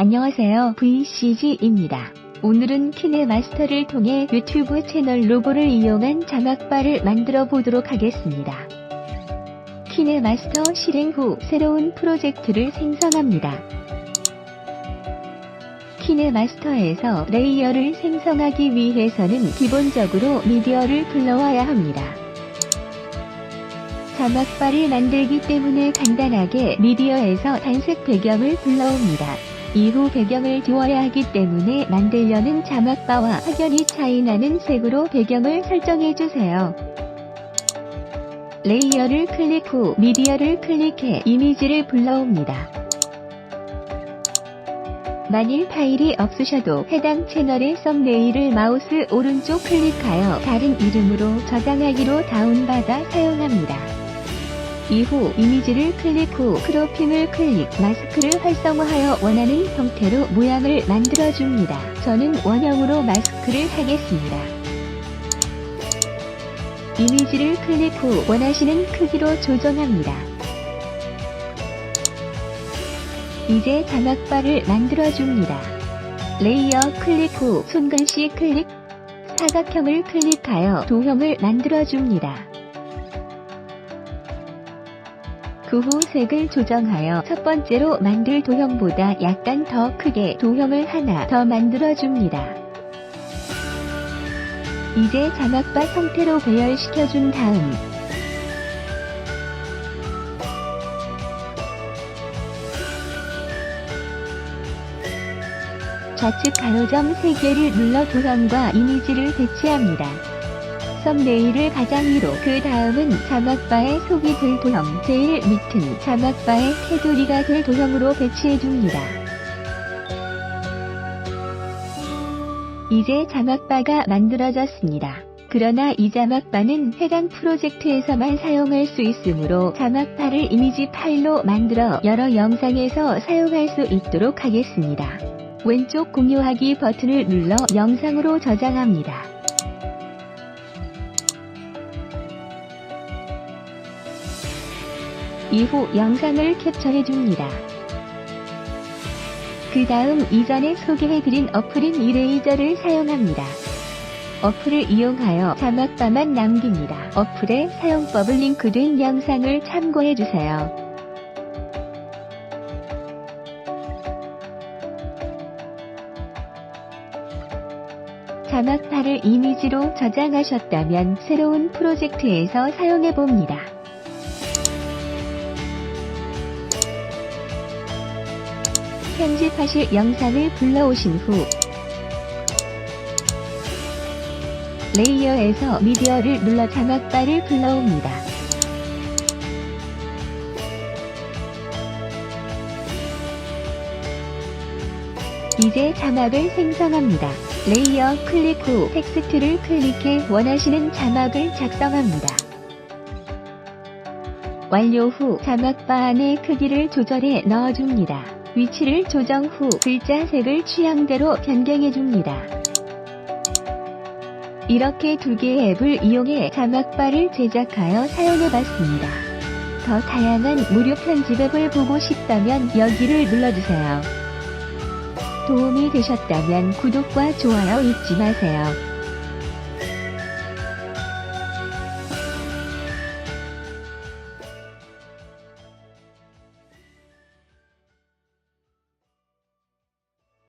안녕하세요. VCG입니다. 오늘은 키네마스터를 통해 유튜브 채널 로고를 이용한 자막바를 만들어 보도록 하겠습니다. 키네마스터 실행 후 새로운 프로젝트를 생성합니다. 키네마스터에서 레이어를 생성하기 위해서는 기본적으로 미디어를 불러와야 합니다. 자막바를 만들기 때문에 간단하게 미디어에서 단색 배경을 불러옵니다. 이후 배경을 지워야 하기 때문에 만들려는 자막바와 확연히 차이나는 색으로 배경을 설정해주세요. 레이어를 클릭 후 미디어를 클릭해 이미지를 불러옵니다. 만일 파일이 없으셔도 해당 채널의 썸네일을 마우스 오른쪽 클릭하여 다른 이름으로 저장하기로 다운받아 사용합니다. 이후 이미지를 클릭 후 크로핑을 클릭 마스크를 활성화하여 원하는 형태로 모양을 만들어줍니다. 저는 원형으로 마스크를 하겠습니다. 이미지를 클릭 후 원하시는 크기로 조정합니다. 이제 자막바를 만들어줍니다. 레이어 클릭 후 손글씨 클릭, 사각형을 클릭하여 도형을 만들어줍니다. 그 후 색을 조정하여 첫 번째로 만들 도형보다 약간 더 크게 도형을 하나 더 만들어줍니다. 이제 자막바 형태로 배열시켜준 다음 좌측 가로점 3개를 눌러 도형과 이미지를 배치합니다. 썸네일을 가장 위로 그 다음은 자막바의 속이 될 도형 제일 밑은 자막바의 테두리가 될 도형으로 배치해줍니다. 이제 자막바가 만들어졌습니다. 그러나 이 자막바는 해당 프로젝트에서만 사용할 수 있으므로 자막바를 이미지 파일로 만들어 여러 영상에서 사용할 수 있도록 하겠습니다. 왼쪽 공유하기 버튼을 눌러 영상으로 저장합니다. 이후 영상을 캡처해줍니다. 그 다음 이전에 소개해드린 어플인 이레이저를 사용합니다. 어플을 이용하여 자막바만 남깁니다. 어플의 사용법을 링크된 영상을 참고해주세요. 자막바를 이미지로 저장하셨다면 새로운 프로젝트에서 사용해봅니다. 편집하실 영상을 불러오신 후 레이어에서 미디어를 눌러 자막바를 불러옵니다. 이제 자막을 생성합니다. 레이어 클릭 후 텍스트를 클릭해 원하시는 자막을 작성합니다. 완료 후 자막바 안에 크기를 조절해 넣어줍니다. 위치를 조정 후 글자 색을 취향대로 변경해줍니다. 이렇게 두 개의 앱을 이용해 자막바를 제작하여 사용해봤습니다. 더 다양한 무료 편집 앱을 보고 싶다면 여기를 눌러주세요. 도움이 되셨다면 구독과 좋아요 잊지 마세요.